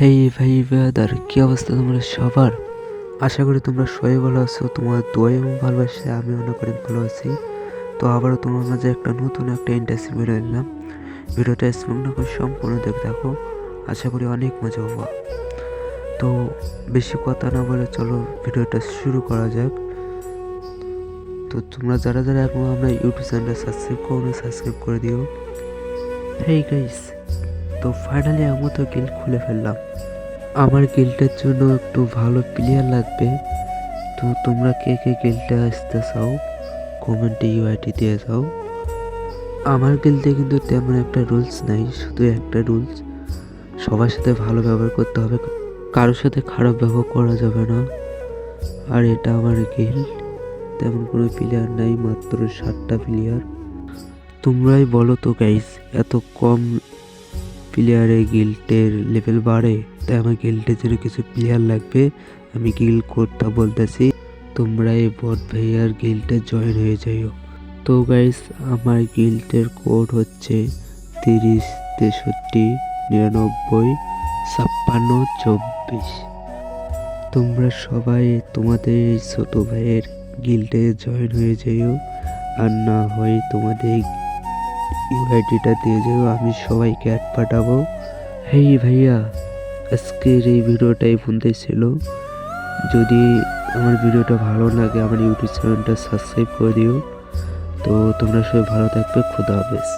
হেই ভাই ব্রাদার, কি অবস্থা তোমরা সবার? আশা করি তোমরা সবাই ভালো আছো তোমার দোয়াই এবং ভালোবাসে আমি অনেক অনেক ভালো আছি। তো আবারও তোমার মাঝে একটা নতুন একটা ইন্টারেস্টিং ভিডিও দিলাম ভিডিওটা স্মগ্ন করে সম্পূর্ণ দেখে দেখো, আশা করি অনেক মজা হব তো বেশি কথা না বলে চলো ভিডিওটা শুরু করা যাক। তো তোমরা যারা যারা এখন আমরা ইউটিউব চ্যানেলটা সাবস্ক্রাইব করো সাবস্ক্রাইব করে দিও। হেই গাইস তো ফাইনালি আমি তো গিল্ড খুলে ফেললাম। আমার গিল্ডের জন্য একটু ভালো প্লেয়ার লাগবে। তো তোমরা কে কে গিল্ডে আসতে চাও? কমেন্টে ইউআইটি দিয়ে যাও। আমার গিল্ডে কিন্তু তেমন একটা রুলস নাই, শুধু একটা রুলস সবার সাথে ভালো ব্যবহার করতে হবে, কারোর সাথে খারাপ ব্যবহার করা যাবে না। আর এটা আমার গিল্ড তেমন কোনো প্লেয়ার নাই, মাত্র সাতটা প্লেয়ার তোমরাই বলো তো গাইস এত কম প্লেয়ারে গিল্ডের লেভেল বাড়ে, তাই আমার গিল্ডের জন্য কিছু প্লেয়ার লাগবে, আমি গিল্ড কোডটা বলতেছি। তোমরা এই বট ভাইয়ার গিল্ডে জয়েন হয়ে যাইও। তো গাইস আমার গিল্ডের কোড হচ্ছে তিরিশ, তেষট্টি, নিরানব্বই, ছাপ্পান্ন, চব্বিশ। তোমরা সবাই তোমাদের ছোট ভাইয়ের গিল্ডে জয়েন হয়ে যাইও, আর না হয় তোমাদের ইউআইডিটা দিয়ে যাও আমি সবাইকে অ্যাড পাঠাবো। হেই ভাইয়া, আজকের এই ভিডিওটাই ফোনতে ছিল। যদি আমার ভিডিওটা ভালো লাগে, আমার ইউটিউব চ্যানেলটা সাবস্ক্রাইব করে দিও। তো তোমরা সবাই ভালো থাকবে, খোদা হাফেজ।